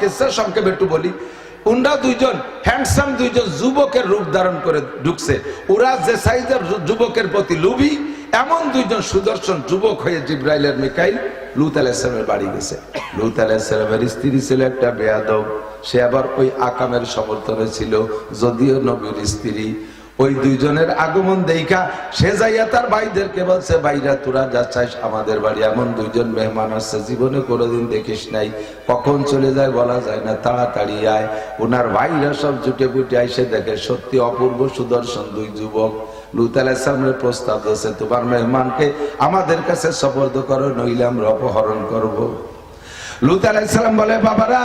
কেসা সংক্ষেপে একটু বলি। উনরা দুইজন হ্যান্ডসাম দুইজন যুবকের রূপ ধারণ করে ঢুকছে। ওরা যে সাইজের যুবকের প্রতি লুবি এমন দুইজন সুদর্শন যুবক হয়ে জিব্রাইলের মিকাইল লুত আলাইসলামের বাড়ি গেছে। লুত আলাইসলামের স্ত্রী ছিল একটা বেয়াদব, সে আবার ওই আকামের সমর্থনে ছিল, যদিও নবীর স্ত্রী। ওই দুইজনের আগমন দেখা সে যাইয়া তার ভাইদেরকে বলছে, ভাইরা, তোরা যা চাইস আমাদের বাড়ি, এমন দুইজন মেহমান আসছে, জীবনে কোনোদিন দেখিস নাই। কখন চলে যায় বলা যায় না, তাড়াতাড়ি আয়। ওনার ভাইরা সব জুটে বুটে আইসে দেখে, সত্যি অপূর্ব সুদর্শন দুই যুবক। লুত প্রস্তাব দিয়েছে, তোমার মেহমানকে আমাদের কাছে সপর্দ করো, নইলে আমরা অপহরণ করব। লুত বলে, বাবারা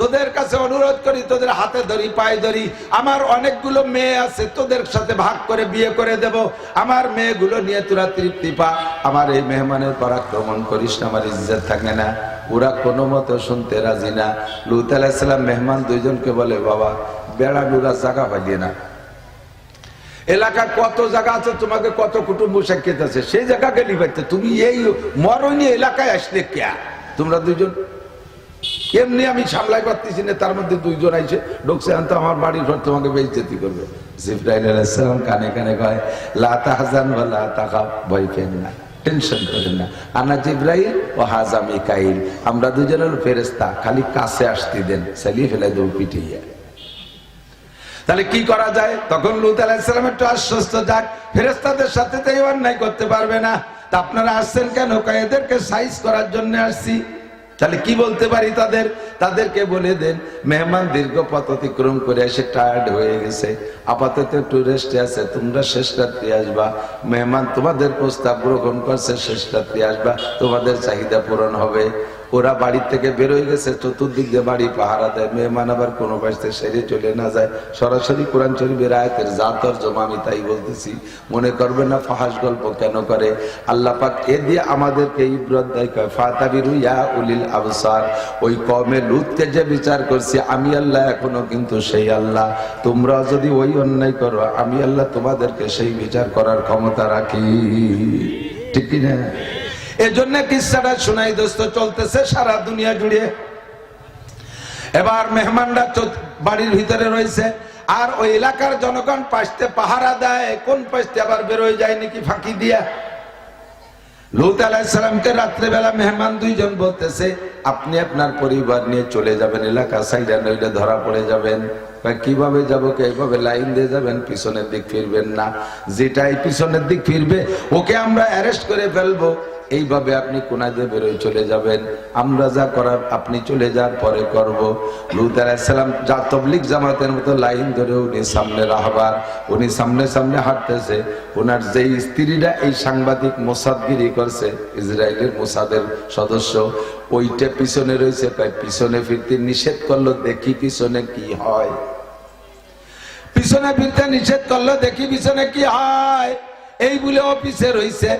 তোদের কাছে অনুরোধ করি, তোদের হাতে ধরি পায়ে ধরি আমার অনেকগুলো মেয়ে আছে, তোদের সাথে ভাগ করে বিয়ে করে দেব। আমার মেয়েগুলো নিয়ে তোরা তৃপ্তি পা। আমার এই মেহমানের পর আক্রমণ করিস না, আমার ইজ্জত থাকে না। ওরা কোনো মতো শুনতে রাজি না। লুত আলাইসালাম মেহমান দুইজনকে বলে, বাবা, বেড়া ডুরা জায়গা পাইয়ে না। এলাকার কত জায়গা আছে, তোমাকে কত কুটুম্ব সাক্ষিত আছে সেই জায়গা গেলি পাইতে তুমি এই মরণী এলাকায় আসলে কে? তোমরা দুজন এমনি আমি সামলাই পারতেছি না, তার মধ্যে দুইজন আইছে। ঢুকছে আনতো আমার বাড়ির ঘর তোমাকে বেইজ্জতি করবে। জিব্রাইল আলাইহিস সালাম কানে কানে কয়, লা তাহজান ওয়া লা তাখাফ ভয় পেন না, টেনশন করেন না। আনা জিব্রাইল ও হাজা মিকাইল, আমরা দুজনের ফেরেশতা, খালি কাছে আসতে দেন চালিয়ে ফেলে দেব পিটিয়ে। তাহলে কি করা যায়? তখন লুত আলাইসালাম একটু আশ্বস্ত যাক ফেরেস্তাদের সাথে তো অন্যায় করতে পারবে না। তা আপনারা আসছেন কেন? এদেরকে সাইজ করার জন্য আসছি। তাহলে কি বলতে পারি তাদের? তাদেরকে বলে দেন, মেহমান দীর্ঘ পথ অতিক্রম করে এসে টায়ার্ড হয়ে গেছে। আপাতত একটু রেস্টে আছে, তোমরা শেষ রাত্রি আসবা। মেহমান তোমাদের প্রস্তাব গ্রহণ করছে, শেষ রাত্রি আসবা। তোমাদের চাহিদা পূরণ হবে। ওরা বাড়ি থেকে বেরোয় গেছে, চতুর্দিক দিয়ে বাড়ি, পাহারা দেয়। মেহমান আবার কোনো বাড়িতে সেরে চলে না যায়। সরাসরি কোরআন শরীফের আয়াতের জাতর জমা আমি তাই বলতেছি। মনে করবে না ফাহাস গল্প কেন করে? আল্লাহ পাক এ দিয়ে আমাদেরকে ইব্রত দেয় ফাতাবিরু ইয়া উলিল আবসার। ওই কমে লুতকে যে বিচার করছি, আমি আল্লাহ এখনও কিন্তু সেই আল্লাহ। তোমরা যদি ওই অন্যায় করো, আমি আল্লাহ তোমাদেরকে সেই বিচার করার ক্ষমতা রাখি। ঠিক কি না? এজন্য কিসাটা শোনাই দোস্ত, চলতেছে সারা দুনিয়া জুড়ে। এবার মেহমানরা বাড়ির ভিতরে রয়েছে, আর ওই এলাকার জনগণ পাশতে পাহারা দেয়, কোন পাশতে আবার বেরোয় যায় নাকি ফাঁকি দিয়া। লুত আলাইসালামকে রাত্রেবেলা মেহমান দুইজন বলতেছে, আপনি আপনার পরিবার নিয়ে চলে যাবেন এলাকা সাইডা নইলে ধরা পড়ে যাবেন। কীভাবে যাব এইভাবে লাইন দিয়ে যাবেন, পিছনের দিক ফিরবেন না। যেটাই পিছনের দিক ফিরবে, ওকে আমরা অ্যারেস্ট করে ফেলব। এইভাবে আপনি কোনা বেরোয় চলে যাবেন। আমরা যা করার, আপনি চলে যাওয়ার পরে করব। লুত যা তবলিক জামাতের মতো লাইন ধরে উনি সামনে রাহবার, উনি সামনে সামনে হাঁটতেছে। ওনার যেই স্ত্রীরা এই সাংবাদিক মোসাদগিরি করছে, ইসরায়েলের মোসাদের সদস্য, ওইটা পিছনে রয়েছে, তাই পিছনে ফিরতে নিষেধ করল, দেখি পিছনে কি হয়। পিছনে ফিরতে নিষেধ করল দেখি পিছনে কি হয়? এই বলে অফিসে রইছে।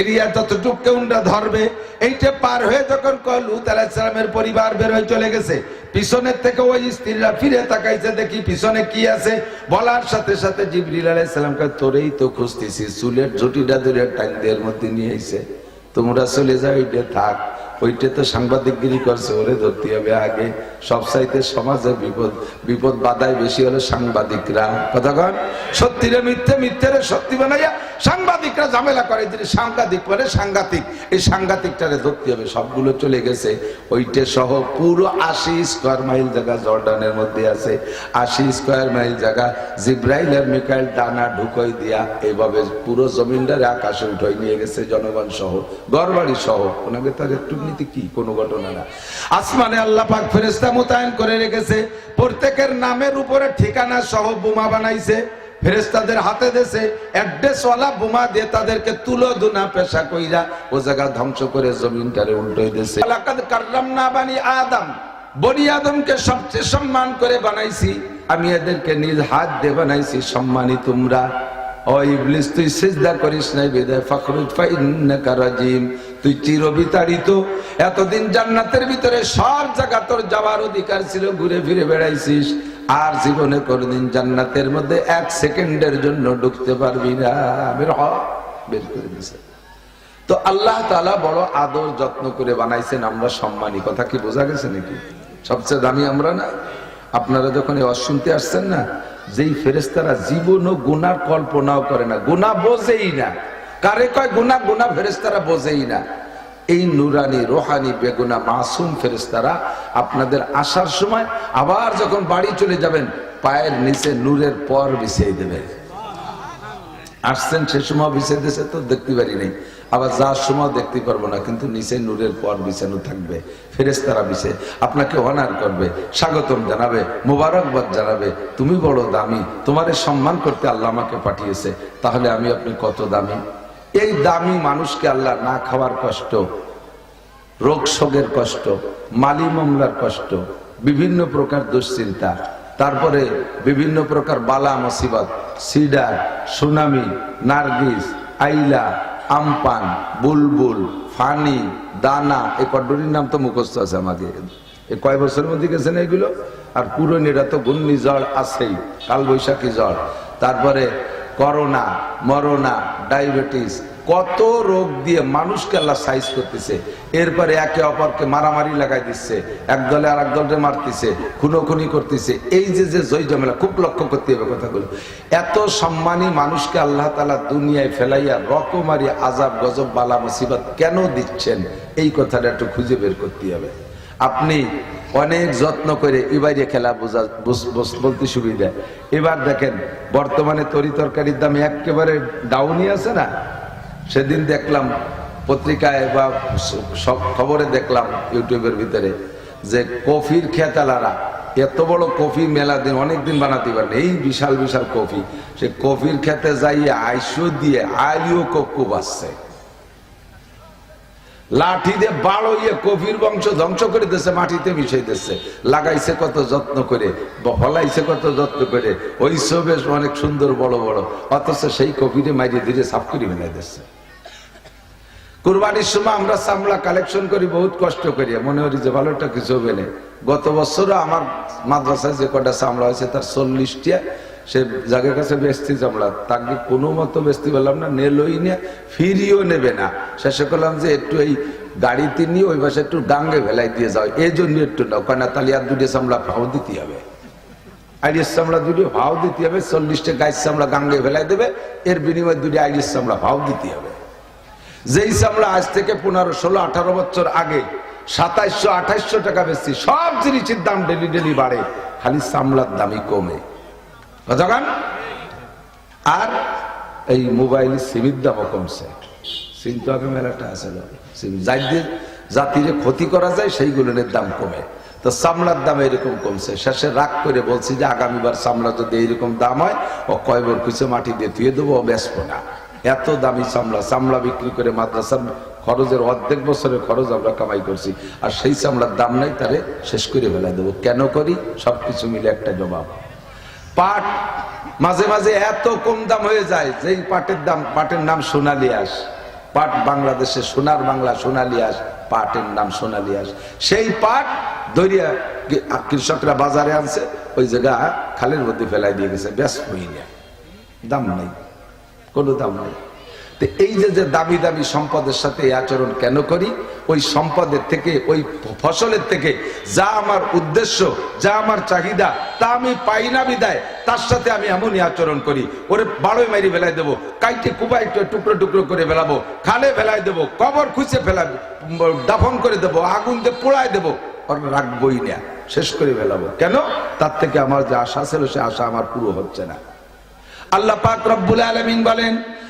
এরিয়া যতটুক কেউটা ধরবে। এইটা পার হয়ে যখন লুত আলাইসালামের পরিবার বের হয়ে চলে গেছে, পিছনের থেকে ওই স্ত্রীরা ফিরে তাকাইছে, দেখি পিছনে কি আছে। বলার সাথে সাথে জিবরিল আলাইসালামকে তোরেই তো খুঁজতেছি, চুলের ঝুটিটা ধরে টাঙ্গের মধ্যে নিয়ে আইছে। তোমরা চলে যাও ওইটা থাক। ওইটা তো সাংবাদিকগিরি করছে, ওরে ধরতে হবে। আগে সব সাইতে সমাজে বিপদ বিপদ বাধায় বেশি হলে সাংবাদিকরা। কথা কন? সত্যিরে মিথ্যে, মিথ্যেরে সত্যি বানাইয়া সাংবাদিকরা ঝামেলা করে যদি সাংবাদিক পরে সাংঘাতিক। এই সাংঘাতিকটারে ধরতে হবে, সবগুলো চলে গেছে। ওইটা সহ পুরো আশি স্কোয়ার মাইল জায়গা জর্ডানের মধ্যে আছে। আশি স্কোয়ার মাইল জায়গা। জিব্রাইল আর মিকাইল ডানা ঢুকই দিয়া এইভাবে পুরো জমিনটারে আকাশে উঠাই নিয়ে গেছে জনগণ সহ গড়বাড়ি সহ। ওনাকে তার একটু কি? কোনো ঘটনা না। আসমানে আল্লাহ পাক ফেরেস্তা মোতায়েন করে রেখেছে। প্রত্যেকের নামের উপরে ঠিকানা সহ বোমা বানাইছে। ফেরেস্তাদের হাতে দেশে অ্যাড্রেসওয়ালা বোমা দিয়ে তাদেরকে তুলো দুনা পেশা কইরা ও জায়গা ধ্বংস করে জমিনটারে উল্টোই দেশে লাকাদ কাররামনা বানি আদম, বনি আদমকে সবচেয়ে সম্মান করে বানাইছি। আমি এদেরকে নিজ হাত দিয়ে বানাইছি, সম্মানী তোমরা। তুই করিস নাই তুই এতদিন জান্নাতের ভিতরে সব জায়গা তোর যাওয়ার অধিকার ছিল, ঘুরে ফিরে বেড়াইছিস। আর জীবনে কোনোদিন জান্নাতের মধ্যে এক সেকেন্ডের জন্য ঢুকতে পারবি না। বের হ, বের করে দিছে। তো আল্লাহ তাআলা বড় আদর যত্ন করে বানাইছেন, আমরা সম্মানী। কথা কি বোঝা গেছে নাকি? সবচেয়ে দামি আমরা না? আপনারা যখন এই অশুনতে আসছেন না, যেই ফেরেস্তারা জীবন ও গুনার কল্পনাও করে না। গুণা বোঝেই না। কারে কয় গুণা গুণা ফেরেস্তারা বোঝেই না। এই নুরানি, রোহানি, বেগুনা মাসুম ফেরেস্তারা আপনাদের আসার সময় আবার যখন বাড়ি চলে যাবেন, পায়ের নিচে নূরের পর বিছিয়ে দেবে। আসছেন সে সময় বিছিয়ে দিয়েছে তো দেখতে পারি নাই। আবার যার সময় দেখতে পারব না, কিন্তু নিচে নূরের পর বিছানো থাকবে ফেরেস্তারা বিছে, আপনাকে অনার করবে, স্বাগতম জানাবে, মোবারকবাদ জানাবে, তুমি বড় দামি, তোমারে সম্মান করতে আল্লাহ আমাকে পাঠিয়েছে, তাহলে আমি আপনি কত দামি? এই দামি মানুষকে আল্লাহ না খাওয়ার কষ্ট, রোগ শোকের কষ্ট, মালি মামলার কষ্ট, বিভিন্ন প্রকার দুশ্চিন্তা, তারপরে বিভিন্ন প্রকার বালা মুসিবত Sidr tsunami, Nargis, Aila, Amphan, Bulbul, Fani, Dana, এই কড্ডরির নাম তো মুখস্থ আছে আমাকে এই কয় বছরের মধ্যে গেছেন এগুলো আর পুরনিরা তো ঘূর্ণি ঝড় আছেই, কালবৈশাখী ঝড়। তারপরে করোনা, মরোনা, ডায়াবেটিস, কত রোগ দিয়ে মানুষকে আল্লাহ সাইজ করতেছে। এরপরে একে অপরকে মারামারি লাগাই দিচ্ছে, এক দলে আর এক দলকে মারতেছে, খুনোখুনি করতেছে। এই যে যে জয় জমেলা খুব লক্ষ্য করতে হবে কথাগুলো। এত সম্মানী মানুষকে আল্লাহ তালা দুনিয়ায় ফেলাইয়া রকমারি আজাব গজব, বালা, মুসিবত কেন দিচ্ছেন? এই কথাটা একটু খুঁজে বের করতে হবে। আপনি অনেক যত্ন করে এবারে খেলা বোঝা বলতে সুবিধা। এবার দেখেন, বর্তমানে তরি তরকারির দাম একেবারে ডাউনই আছে না? সেদিন দেখলাম পত্রিকায় বা সব খবরে দেখলাম ইউটিউবের ভিতরে যে কফির খেতালারা, এত বড় কফি মেলা দিন অনেক দিন বানাতে পারেন, এই বিশাল বিশাল কফি। সে কফির খেতে যাইয়ে আইসো দিয়ে আইও কক্কু বাসছে লাঠি দিয়ে বাড়ো ইয়ে কফির বংশ ধ্বংস করে দিচ্ছে মাটিতে মিশাই দিচ্ছে লাগাইছে কত যত্ন করে ফলাইছে কত যত্ন করে। ওই বেশ অনেক সুন্দর বড় বড়। অথচ সেই কবিরে মাইরে ধীরে সাফ করে মেলাই দিচ্ছে কুরবানির সময় আমরা চামড়া কালেকশন করি, বহুত কষ্ট করি। মনে করি যে ভালোটা কিছু হবে না। গত বছরও আমার মাদ্রাসায় যে কটা চামড়া হয়েছে, তার চল্লিশটিয়া সে জায়গার কাছে বেচতে চামড়া তাকে কোনো মতো বেচতে পারলাম না, নেলই না, ফিরিও নেবে না। শেষে করলাম যে একটু এই গাড়িতে নিয়ে ওই পাশে একটু ডাঙ্গে ভেলাই দিয়ে যাও, এই জন্য একটু নাও। কেন তাহলে আর দুটো চামড়া ভাও দিতে হবে। আইরিশ চামড়া দুটো ভাও দিতে হবে, চল্লিশটা গাছ চামড়া গাঙ্গে ভেলাই দেবে, এর বিনিময়ে দুটো আইরিশ চামড়া ভাও দিতে হবে। যেই চামড়া আজ থেকে পনেরো, ষোলো, আঠারো বছর আগে সাতাইশশো, আঠাইশশো টাকা বেশি, সব জিনিসের দাম ডেলি ডেলি বাড়ে, খালি চামড়ার দামই কমে। আর এই মোবাইল সিমির দামও কমছে। সিম আগে মেলাটা আছে জাতিরে ক্ষতি করা যায় সেইগুলোর দাম কমে। তো চামড়ার দাম এরকম কমছে। শেষে রাগ করে বলছি যে আগামীবার চামড়া যদি এইরকম দাম হয়, ও কয়বর কিছু মাটি দিয়ে ধুয়ে দেবো, ও বেসবো না। এত দামি চামড়া। চামড়া বিক্রি করে মাদ্রাসার খরচের অর্ধেক বছরের খরচ আমরা কামাই করছি। আর সেই চামড়ার দাম নাই তারে শেষ করে ফেলা দেবো। কেন করি? সবকিছু মিলে একটা জবাব। পাট মাঝে মাঝে এত কম দাম হয়ে যায়, যেই পাটের দাম, পাটের নাম সোনালিয়াস পাট বাংলাদেশে সোনার বাংলা সোনালিয়াস পাটের নাম সোনালিয়াস সেই পাট দরিয়া কৃষকরা বাজারে আনছে, ওই জায়গা খালের মধ্যে ফেলাই দিয়ে গেছে, ব্যাস না দাম নেই, কোনো দাম নাই। তো এই যে যে দামি দামি সম্পদের সাথে এই আচরণ কেন করি? ওই সম্পদের থেকে, ওই ফসলের থেকে যা আমার উদ্দেশ্য, যা আমার চাহিদা, তা আমি পাই না বিদায়, তার সাথে আমি এমনই আচরণ করি। ওরে বাড়োই মারি ফেলাই দেবো, কাইটে কুবাই টুকরো টুকরো করে ফেলাবো, খালে ফেলাই দেবো, কবর খুঁজে ফেলাবো দাফন করে দেবো আগুন দিয়ে পোড়ায় দেবো রাখবই না, শেষ করে ফেলাবো। কেন? তার থেকে আমার যে আশা ছিল, সে আশা আমার পুরো হচ্ছে না। আল্লাহ পাক রব্বুল আলামিন বলেন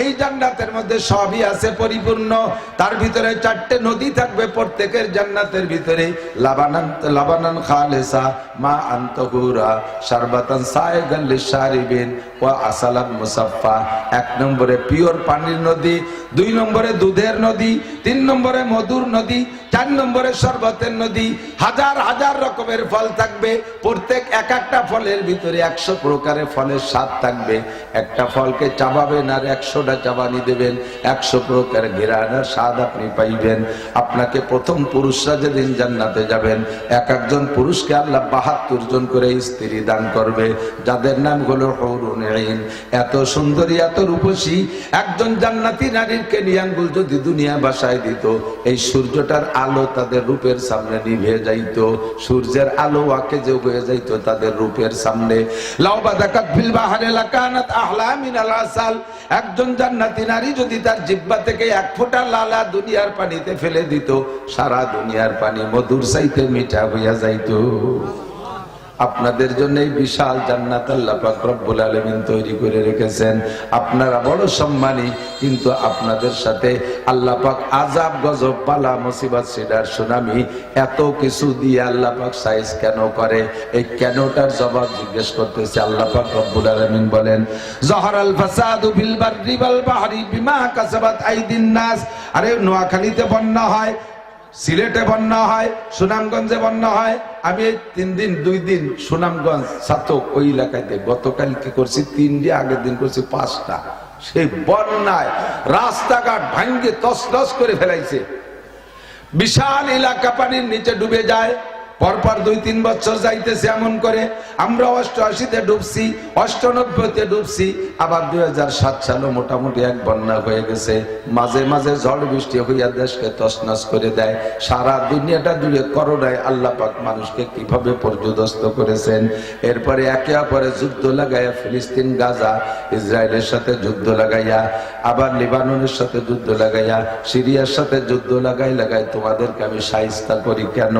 এই জান্নাতের মধ্যে সবই আছে পরিপূর্ণ। তার ভিতরে চারটে নদী থাকবে, প্রত্যেকের জান্নাতের ভিতরে। লাবানান লাবানান খালেসা, মা আন্তহুরা শারবাতান সায়গান লিশারিবিন ওয়া আসালাম মুসাফফা। এক নম্বরে পিওর পানির নদী, দুই নম্বরে দুধের নদী, তিন নম্বরে মধুর নদী, চার নম্বরে শরবতের নদী। হাজার হাজার রকমের ফল থাকবে। প্রত্যেক এক একটা ফলের ভিতরে একশো প্রকারের ফলের স্বাদ থাকবে। একটা ফলকে চাবাবেন আর একশো একশোটা চাবানি দেবেন, একশো প্রকার ঘেরানার স্বাদ আপনি পাইবেন। আপনাকে প্রথম পুরুষরা যেদিন জান্নাতে যাবেন, এক একজন পুরুষকে আল্লাহ বাহাত্তর জন করে স্ত্রী দান করবে, যাদের নাম হলো হরুন এত সুন্দরী, এত রূপসী, একজন জান্নাতি নারীর কেনিয়াঙ্গুল যদি দুনিয়া বাসায় দিত, এই সূর্যটার আলো তাদের রূপের সামনে নিভে যাইত। সূর্যের আলো আকে যে হয়ে যাইত তাদের রূপের সামনে। লাউবা দাকাত ফিল বাহারে লাকানাত আহলা মিনাল আসাল। একজন জান্নাতি নারী যদি তার জিব্বা থেকে এক ফোঁটা লালা দুনিয়ার পানিতে ফেলে দিত, সারা দুনিয়ার পানি মধুর চাইতে মিঠা হইয়া যাইত। আপনাদের জন্য এই বিশাল জান্নাত আল্লাহ পাক রব্বুল আলামিন তৈরি করে রেখেছেন। আপনারা বড় সম্মানী, কিন্তু আপনাদের সাথে আল্লাহ পাক আজাব গজব পালা মুসিবত সিডার সুনামি এত কিছু দিয়ে আল্লাহ পাক সাইজ কেন করে? এই কেনটার জবাব জিজ্ঞেস করতেছে আল্লাহ পাক রব্বুল আলামিন বলেন জহরাল ফাসাদু বিল বাররি ওয়াল বাহরি বিমা কাসাবাত আইদিন নাস। আরে নোয়াখালীতে বন্যা হয় সিলেটে বন্যা হয়, সুনামগঞ্জে বন্যা হয়। আমি এই তিন দিন, দুই দিন সুনামগঞ্জ সাতক ওই এলাকাতে গতকাল কি করছি? তিন দিন, আগের দিন করছি পাঁচটা। সেই বন্যায় রাস্তাঘাট ভাঙ্গে তস করে ফেলাইছে। বিশাল এলাকা পানির নিচে ডুবে যায়। পরপর দুই, তিন বছর যাইতেছে এমন করে। আমরা অষ্টআশিতে ডুবছি, অষ্টানব্বইতে ডুবছি, আবার দুই হাজার সাত সালে মোটামুটি এক বন্যা হয়ে গেছে। মাঝে মাঝে ঝড় বৃষ্টি হইয়া দেশকে তছনছ করে দেয়। সারা দুনিয়াটা জুড়ে করোনায় আল্লাহ পাক মানুষকে কীভাবে পর্যদস্ত করেছেন। এরপরে একে অপরে যুদ্ধ লাগাইয়া ফিলিস্তিন, গাজা, ইসরায়েলের সাথে যুদ্ধ লাগাইয়া, আবার লিবাননের সাথে যুদ্ধ লাগাইয়া, সিরিয়ার সাথে যুদ্ধ লাগাই লাগাই তোমাদেরকে আমি সাহিস্তা করি কেন?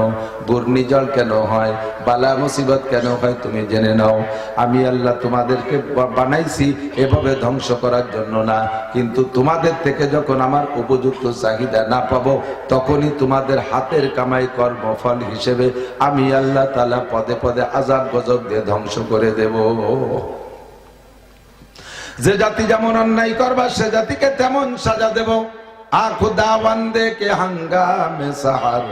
ঘূর্ণিঝড় কেন হয়? বালা মুসিবত কেন হয় তুমি জেনে নাও। আমি আল্লাহ তোমাদেরকে বানাইছি এভাবে ধ্বংস করার জন্য না। কিন্তু তোমাদের থেকে যখন আমার উপযুক্ত চাহিদা না পাবো, তখনই তোমাদের হাতের কামাই কর্মফল হিসেবে আমি আল্লাহ তালা পদে পদে আজাব গজব দিয়ে ধ্বংস করে দেব। যে জাতি যেমন অন্যায় করবা, সে জাতিকে তেমন সাজা দেব। আখুদা বান্দে কে হাঙ্গামে সাহার।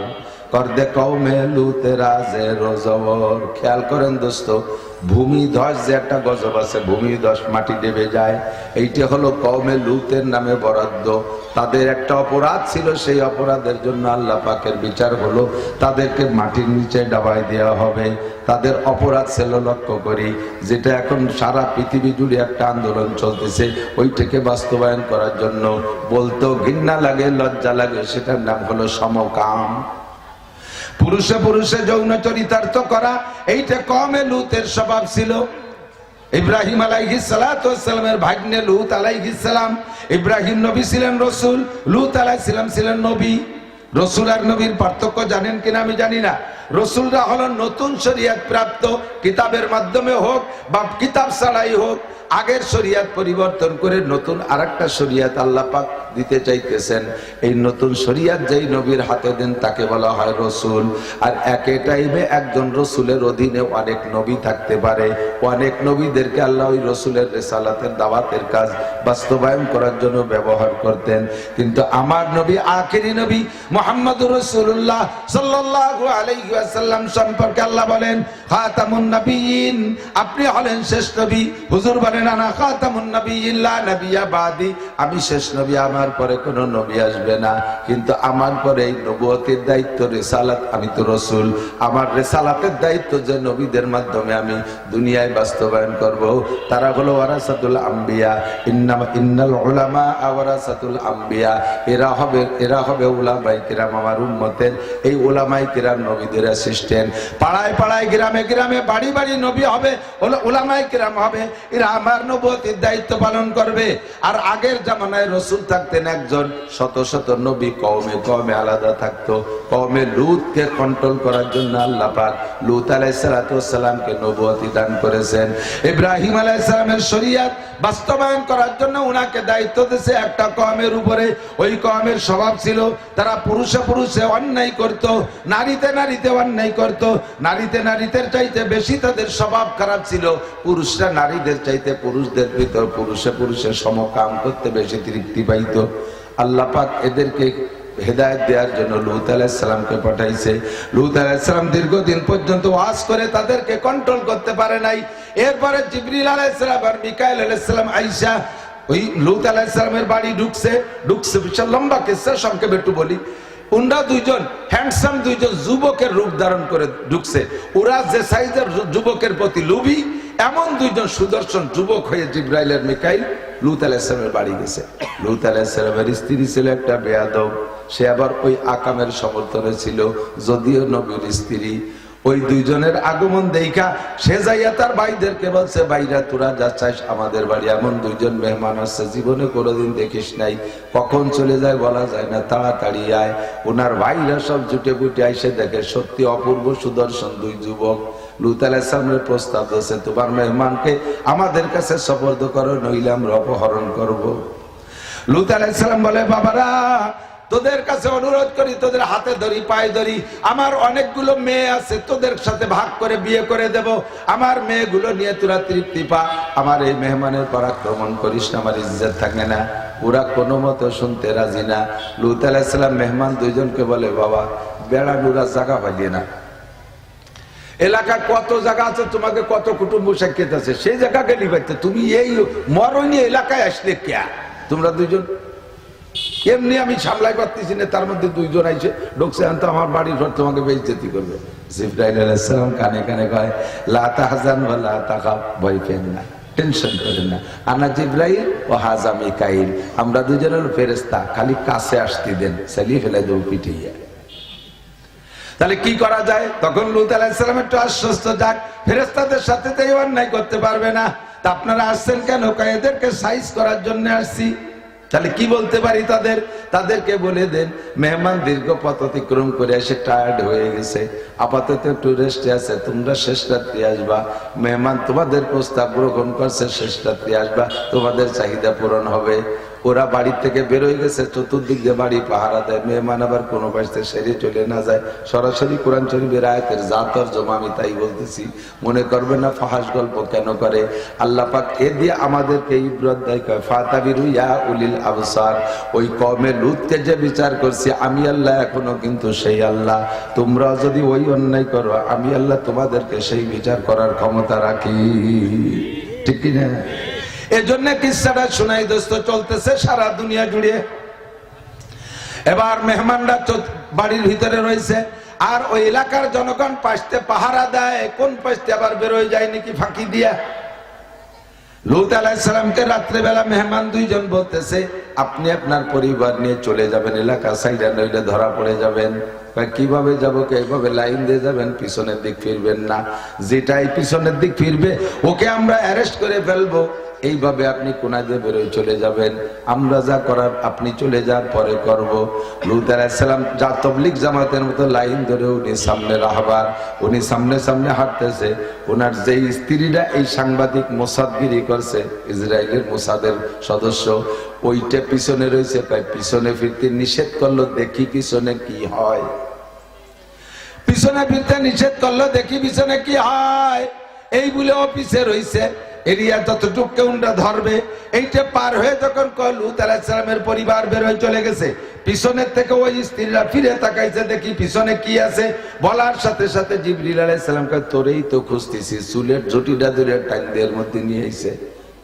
কর দে কৌমে লুতে রাজে রোজবর খেয়াল করেন দোস্ত, ভূমি ধস যে একটা গজব আছে, ভূমি ধস মাটি দেবে যায়। এইটা হলো কৌমে লুতের নামে বরাদ্দ। তাদের একটা অপরাধ ছিল, সেই অপরাধের জন্য আল্লাহ পাকের বিচার হলো, তাদেরকে মাটির নিচে ডাবাই দেওয়া হবে। তাদের অপরাধ ছিল লক্ষ্য করি, যেটা এখন সারা পৃথিবী জুড়ে একটা আন্দোলন চলতেছে, ওইটাকে বাস্তবায়ন করার জন্য। বলতো ঘৃণা লাগে, লজ্জা লাগে, সেটার নাম হলো সমকাম। পুরুষে পুরুষে যৌন চরিতার্থ করা, এইটা কমে লুতের স্বভাব ছিল। ইব্রাহিম আলাইহিস সালামের ভাগ্নে লুত আলাইহিস সালাম। ইব্রাহিম নবী ছিলেন রসুল, লুত আলাইহিস সালাম ছিলেন নবী। রসুল আর নবীর পার্থক্য জানেন কিনা আমি জানি না। রসুলরা হলো নতুন শরিয়াত প্রাপ্ত, কিতাবের মাধ্যমে হোক বা কিতাব ছাড়াই হোক, আগের শরিয়াত পরিবর্তন করে নতুন আরেকটা শরিয়াত আল্লাহ পাক দিতে চাইতেছেন। এই নতুন শরিয়াত যেই নবীর হাতে দেন, তাকে বলা হয় রসুল। আর একে টাইমে একজন রসুলের অধীনে অনেক নবী থাকতে পারে। অনেক নবীদেরকে আল্লাহ ওই রসুলের রেসালাতের, দাওয়াতের কাজ বাস্তবায়ন করার জন্য ব্যবহার করতেন। কিন্তু আমার নবী, আখেরি নবী মোহাম্মদ রসুল্লাহ সাল্লাল্লাহু আলাইহি ওয়াসাল্লাম সম্পর্কে আল্লাহ বলেন, খাতামুন নবিয়িন আপনি হলেন শেষ নবী। হুজুর বলেন আনা খাতামুন নবিয়িন নবিয়া বাদি। আমি শেষ নবী, আমার পরে কোনো নবী আসবে না। কিন্তু আমার পরে এই নবুয়তের দায়িত্ব রেসালাত, আমি তো রসুল। আমার রেসালাতের দায়িত্ব যে নবীদের মাধ্যমে আমি দুনিয়ায় বাস্তবায়ন করব, তারা হলো ওয়ারাসাতুল আম্বিয়া। ইন্নাম, ইন্নাল উলামা ওয়ারাসাতুল আম্বিয়া। এরা হবে এরা হবে উলামাই কিরাম আমার উম্মতের। এই উলামাই কিরাম নবীদের অ্যাসিস্ট্যান্ট পাড়ায় পাড়ায় গ্রামে গ্রামে বাড়ি বাড়ি নবী হবে ওলামায় গ্রাম হবে, এরা আমার নবতির দায়িত্ব পালন করবে। আর আগের জামানায় রসুল থাকতেন একজন, শত শত নবী কমে কমে আলাদা থাকতো। কওমে লুতকে কন্ট্রোল করার জন্য আল্লাহ পাক লুত আলাইসালামকে নবুয়তি দান করেছেন। ইব্রাহিম আলাইসালামের শরিয়াত বাস্তবায়ন করার জন্য উনাকে দায়িত্ব দিয়েছে একটা কমের উপরে। ওই কমের স্বভাব ছিল, তারা পুরুষে পুরুষে অন্যায় করত, নারীতে নারীতে অন্যায় করত, নারীতে নারীদের চাইতে বেশি তাদের স্বভাব খারাপ ছিল। পুরুষরা নারীদের চাইতে পুরুষদের ভিতর পুরুষে পুরুষের সমকাম করতে বেশি তৃপ্তি পাইত। আল্লাহ পাক এদেরকে হেদায়ত দেওয়ার জন্য লুত আলাইসালামকে পাঠাইছে। লুত আলাইসালাম দীর্ঘদিন পর্যন্ত ওয়াজ করে তাদেরকে কন্ট্রোল করতে পারে নাই। এরপরে জিবরিল আলাইসালাম আর মিকাইল আলাইসালাম আইসা ওই লুত আলাইসালামের বাড়ি ঢুকছে। ঢুকছে বিশাল লম্বা কেসা সংক্ষেপে একটু বলি। উনরা দুইজন হ্যান্ডসাম দুইজন যুবকের রূপ ধারণ করে ঢুকছে। ওরা যে সাইজের যুবকের প্রতি লোভী, এমন দুইজন সুদর্শন যুবক হয়ে জিব্রাইলের মিকাইল লুত আলাইসালামের বাড়ি গেছে। লুত আলাইসালামের স্ত্রী ছিল একটা বেয়াদব। সে আবার ওই আকামের সমর্থনে ছিল, যদিও নবীর স্ত্রী। ওই দুইজনের আগমন দেখা সে যাইয়া তার ভাইদেরকে বলছে, ভাইরা, তোরা যা আমাদের বাড়ি, এমন দুইজন মেহমান আসছে, জীবনে কোনোদিন দেখিস নাই। কখন চলে যায় বলা যায় না, তাড়াতাড়ি আয়। ওনার ভাইরা সব জুটে বুটে আইসে দেখে, সত্যি অপূর্ব সুদর্শন দুই যুবক। লুত প্রস্তাব দিয়েছে, তোমার মেহমানকে আমাদের কাছে সপর্দ করো, নইলে আমরা অপহরণ করব। লুত বলে, বাবারা তোদের কাছে অনুরোধ করি, তোদের হাতে ধরি পায়ে ধরি আমার অনেকগুলো মেয়ে আছে, তোদের সাথে ভাগ করে বিয়ে করে দেব। আমার মেয়েগুলো নিয়ে তোরা তৃপ্তি পা। আমার এই মেহমানের পর আক্রমণ করিস না, আমার ইজ্জত থাকে না। ওরা কোনো মতো শুনতে রাজি না। লুত আলাইসালাম মেহমান দুইজনকে বলে, বাবা, বেড়া নুরা জায়গা পাইয়ে না। এলাকায় কত জায়গা আছে, তোমাকে কত কুটুম্ব সাক্ষাৎ আছে। সেই জায়গাকে নিবাইতে তুমি এই মরণী এলাকায় আসলে কে? তোমরা দুইজন এমনি আমি সামলাই পারতেছি না, তার মধ্যে দুইজন আইছে। ঢুকছে, আনতো, আমার বাড়ির ঘর তোমাকে বেইজ্জতি করবে। জিব্রাইল আলাইহিস সালাম কানে কানে কয়, লা তাহজান লা ভয় পেন না, টেনশন করেন না। আনা জিব্রাইল ও হাজা মিকাইল, আমরা দুজনের ফেরেশতা, খালি কাছে আসতে দেন ফেলে পিটিয়ে তাহলে কি করা যায়? তখন লুত আলাইসালাম একটু আশ্বস্ত যাক ফেরেস্তাদের সাথে তো অন্যায় করতে পারবে না। তা আপনারা আসছেন কেন? কয়, এদেরকে সাইজ করার জন্য আসছি। তাহলে কি বলতে পারি তাদের? তাদেরকে বলে দেন, মেহমান দীর্ঘ পথ অতিক্রম করে এসে টায়ার্ড হয়ে গেছে। আপাতত একটু রেস্টে আছে, তোমরা শেষ রাত্রি আসবা। মেহমান তোমাদের প্রস্তাব গ্রহণ করছে, শেষ রাত্রি আসবা। তোমাদের চাহিদা পূরণ হবে। ওরা বাড়ি থেকে বেরোয় গেছে, চতুর্দিক দিয়ে বাড়ি পাহারা দেয়। মেহমান আবার কোনো পাশে সেরে চলে না যায়। সরাসরি কোরআন শরীফের আয়াতের জাতর জমা আমি তাই বলতেছি। মনে করবে না ফাহাস গল্প কেন করে? আল্লাহ পাক এ দিয়ে আমাদেরকে ইব্রত দেয়, কয়, ফাতাবিরু ইয়া উলিল আবসার। ওই কমে লুতকে যে বিচার করছি, আমি আল্লাহ এখনও কিন্তু সেই আল্লাহ। তোমরা যদি ওই অন্যায় করো, আমি আল্লাহ তোমাদেরকে সেই বিচার করার ক্ষমতা রাখি। ঠিক কি না এজন্য কিসাটা শোনাই দোস্ত চলতেছে সারা দুনিয়া জুড়ে। এবার মেহমানরা বাড়ির ভিতরে রয়েছে আর ওই এলাকার জনগণ পাশতে পাহারা দেয় কোন পাশতে আবার বেরোয় যায় নাকি ফাঁকি দিয়া। লুত আলাইসালামকে রাত্রেবেলা মেহমান দুইজন বলতেছে আপনি আপনার পরিবার নিয়ে চলে যাবেন এলাকা সাইডে নইলে ধরা পড়ে যাবেন। কয়, কীভাবে যাব এইভাবে লাইন দিয়ে যাবেন পিছনের দিক ফিরবেন না। যেটাই পিছনের দিক ফিরবে ওকে আমরা অ্যারেস্ট করে ফেলব। এইভাবে আপনি কোনা দিয়ে বেরোয় চলে যাবেন। আমরা যা করার আপনি চলে যান, পরে করব। লুত আলাইসালাম যা তবলিক জামাতের মতো লাইন ধরে উনি সামনে রাহবার, উনি সামনে সামনে হাঁটতেছে। ওনার যেই স্ত্রীরা এই সাংবাদিক মোসাদগিরি করছে, ইসরায়েলের মোসাদের সদস্য, ওইটা পিছনে রয়েছে, তাই পিছনে ফিরতে নিষেধ করল, দেখি পিছনে কি হয়। পিছনে ফিরতে নিষেধ করল, দেখি পিছনে কি হয়। এই বলে অফিসে রয়েছে। এরিয়া যতটুক কেউনরা ধরবে, এইটা পার হয়ে যখন লুত আলাইসালামের পরিবার বের হয়ে চলে গেছে, পিছনের থেকে ওই স্ত্রীরা ফিরে তাকাইছে, দেখি পিছনে কি আছে। বলার সাথে সাথে জিবরিল আলাইসালাম কয়, তোরেই তো খুঁজতেছি, চুলের ঝুটিটা দূরে টাইম মধ্যে নিয়ে এসে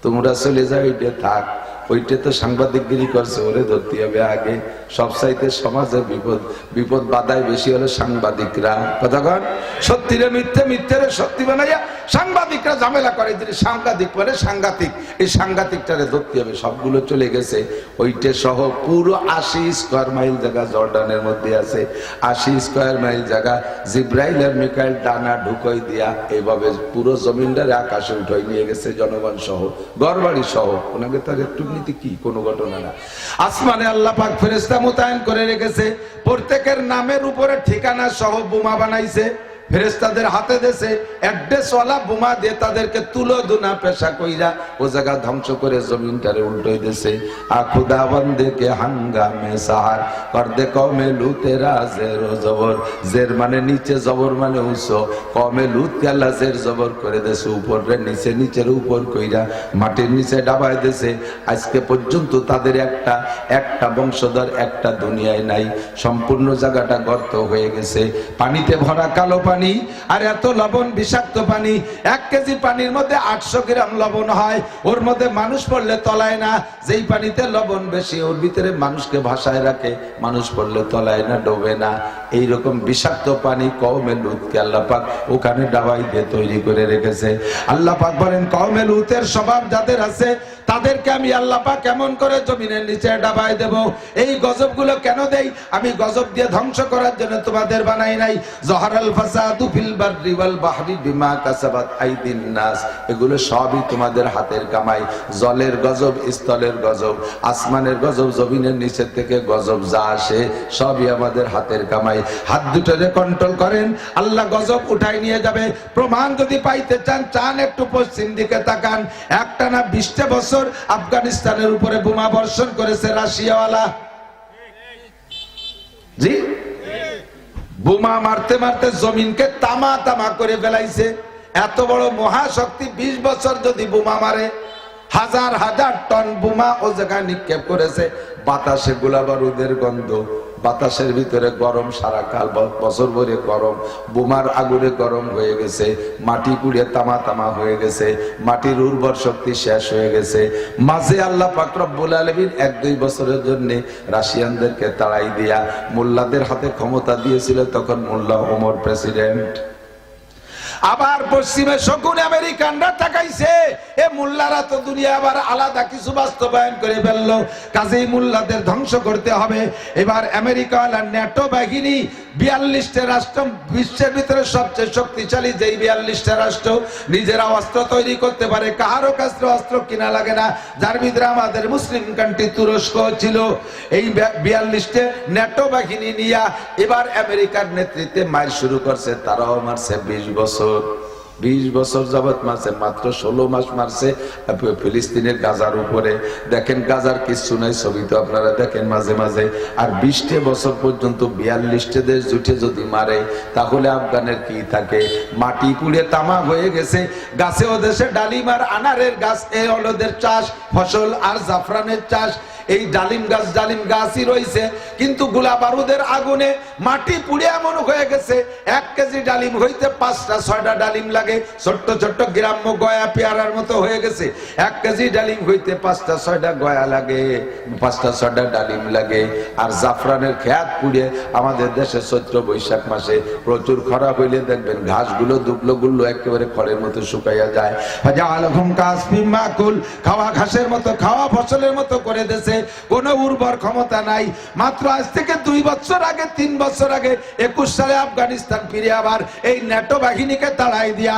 তোমরা চলে যাও এটা থাক। ওইটা তো সাংবাদিকগিরি করছে, ওরে ধরতে হবে। আগে সব সাইতে সমাজে বিপদ বিপদ বাধায় বেশি হলে সাংবাদিকরা। কথাগণ সত্যিরে মিথ্যে, মিথ্যেরে সত্যি বানাইয়া সাংবাদিকরা ঝামেলা করে। যদি সাংবাদিক মানে সাংঘাতিক, এই সাংঘাতিকটারে ধরতে হবে। সবগুলো চলে গেছে। ওইটা সহ পুরো আশি স্কোয়ার মাইল জায়গা জর্ডানের মধ্যে আছে। আশি স্কোয়ার মাইল জায়গা জিব্রাইল আর মিকাইল ডানা ঢুকই দিয়া এইভাবে পুরো জমিনটারে আকাশে উঠাই নিয়ে গেছে জনগণ সহ গড়বাড়ি সহ। ওনাকে তার একটু নীতি কি? কোনো ঘটনা না। আসমানে আল্লাহ পাক ফেরেস্তা মোতায়েন করে রেখেছে। প্রত্যেকের নামের উপরে ঠিকানা সহ বোমা বানাইছে। ফেরেস্তাদের হাতে দেশে অ্যাড্রেসওয়ালা বোমা দিয়ে তাদেরকে তুলো দুনা পেশা কইরা ও জায়গা ধ্বংস করে জমিনটারে উল্টোই দেশে আখুদা বন্দে কে হাঙ্গামে সাহার করদে কমে লুতেরা জের জবর। জের মানে নিচে, জবর মানে উঁচু। কমে লুত কেলা জের জবর করে দেশে উপরে নিচে, নিচের উপর কইরা মাটির নিচে ডাবায় দেশে আজকে পর্যন্ত তাদের একটা একটা বংশধর, একটা দুনিয়ায় নাই। সম্পূর্ণ জায়গাটা গর্ত হয়ে গেছে। পানিতে ভরা কালো পানি পানি, আর এত লবণ বিষাক্ত পানি, এক কেজি পানির মধ্যে আটশো গ্রাম লবণ হয়। ওর মধ্যে মানুষ পড়লে তলায় না, যেই পানিতে লবণ বেশি, ওর ভিতরে মানুষকে ভাসায় রাখে। মানুষ পড়লে তলায় না, ডোবে না। এইরকম বিষাক্ত পানি কৌমে লুতকে আল্লাহ পাক ওখানে ডাবাই দিয়ে তৈরি করে রেখেছে। আল্লাহ পাক বলেন কৌমে লুতের স্বভাব যাদের আছে তাদেরকে আমি আল্লাহ পাক কেমন করে জমিনের নিচে ডাবাই দেব? এই গজবগুলো কেন দেই? আমি গজব দিয়ে ধ্বংস করার জন্য তোমাদের বানাই নাই। বিমা কাসাবাত নাস। এগুলো সবই তোমাদের হাতের কামাই। জলের গজব, স্থলের গজব, আসমানের গজব, জমিনের নিচের থেকে গজব যা আসে, সবই আমাদের হাতের কামাই। হাত দুটোরে কন্ট্রোল করেন, আল্লাহ গজব উঠাই নিয়ে যাবে। প্রমাণ যদি পাইতে চান চান একটু পশ্চিম দিকে তাকান। একটা না বিশটা বছর আফগানিস্তানের উপরে বোমা বর্ষণ করেছে রাশিয়াওয়ালা। জি? বোমা মারতে মারতে জমিনকে তামা তামা করে ফেলাইছে। এত বড় মহাশক্তি ২০ বছর যদি বোমা মারে, হাজার হাজার টন বোমা ও জায়গায় নিক্ষেপ করেছে। বাতাসে গোলা বারুদের গন্ধ। বাতাসের ভিতরে গরম সারা কাল বছর ভরে গরম, বোমার আগুনে গরম হয়ে গেছে, মাটি পুড়ে তামা তামা হয়ে গেছে, মাটির উর্বর শক্তি শেষ হয়ে গেছে। মাঝে আল্লাহ পাকরব্বুল আলমিন এক দুই বছরের জন্য রাশিয়ানদেরকে তাড়াই দিয়া মোল্লাদের হাতে ক্ষমতা দিয়েছিল, তখন মোল্লা ওমর প্রেসিডেন্ট। আবার পশ্চিমে শকুন আমেরিকানরা তাকাইছে। এ মুল্লারা তো দুনিয়া আবার আলাদা কিছু বাস্তবায়ন করে ফেলল। কাজেই মুল্লাদের ধ্বংস করতে হবে। এবার আমেরিকা আর ন্যাটো বাহিনী বিয়াল্লিশটা রাষ্ট্র, বিশ্বের ভিতরে সবচেয়ে শক্তিশালী যেই বিয়াল্লিশটা রাষ্ট্র, নিজেরা অস্ত্র তৈরি করতে পারে। কাহারও কাছে অস্ত্র কিনা লাগে না। যার ভিতরে আমাদের মুসলিম কান্ট্রি তুরস্ক ছিল। এই বিয়াল্লিশটা ন্যাটো বাহিনী নিয়া এবার আমেরিকার নেতৃত্বে মাইল শুরু করছে। তারাও মারছে বিশ বছর। বিশ বছর যাবৎ মারছে, মাত্র ষোলো মাস মারছে ফিলিস্তিনের গাজার উপরে। দেখেন গাজার কিছু নাই ছবি তো আপনারা দেখেন মাঝে মাঝে। আর বিশটে বছর পর্যন্ত বিয়াল্লিশটে দেশ জুটে যদি মারে, তাহলে আফগানের কি থাকে? মাটি পুড়ে তামা হয়ে গেছে। গাছে ও দেশে ডালিম আর আনারের গাছ, এ হলদের চাষ, ফসল আর জাফরানের চাষ। এই ডালিম গাছ, ডালিম গাছই রয়েছে। কিন্তু গোলা বারুদের আগুনে মাটি পুড়ে এমন হয়ে গেছে, এক কেজি ডালিম হইতে পাঁচটা, ছয়টা ডালিম লাগে। ছোট্ট ছোট্ট গ্রাম্য গয়া পেয়ারার মতো হয়ে গেছে। এক কেজি ডালিম হইতে পাঁচটা, ছয়টা গয়া লাগে, পাঁচটা, ছয়টা ডালিম লাগে। আর জাফরানের খেয়াত পুড়ে আমাদের দেশে চৈত্র বৈশাখ মাসে প্রচুর খরা হইলে দেখবেন ঘাসগুলো দুবলো গুলো একেবারে খড়ের মতো শুকাইয়া যায়। খাওয়া ঘাসের মতো, খাওয়া ফসলের মতো করে দেশে কোনো উর্বর ক্ষমতা নাই। মাত্র আজ থেকে দুই বছর আগে, তিন বছর আগে একুশ সালে আফগানিস্তান ফিরে আবার এই ন্যাটো বাহিনীকে তাড়াই দিয়া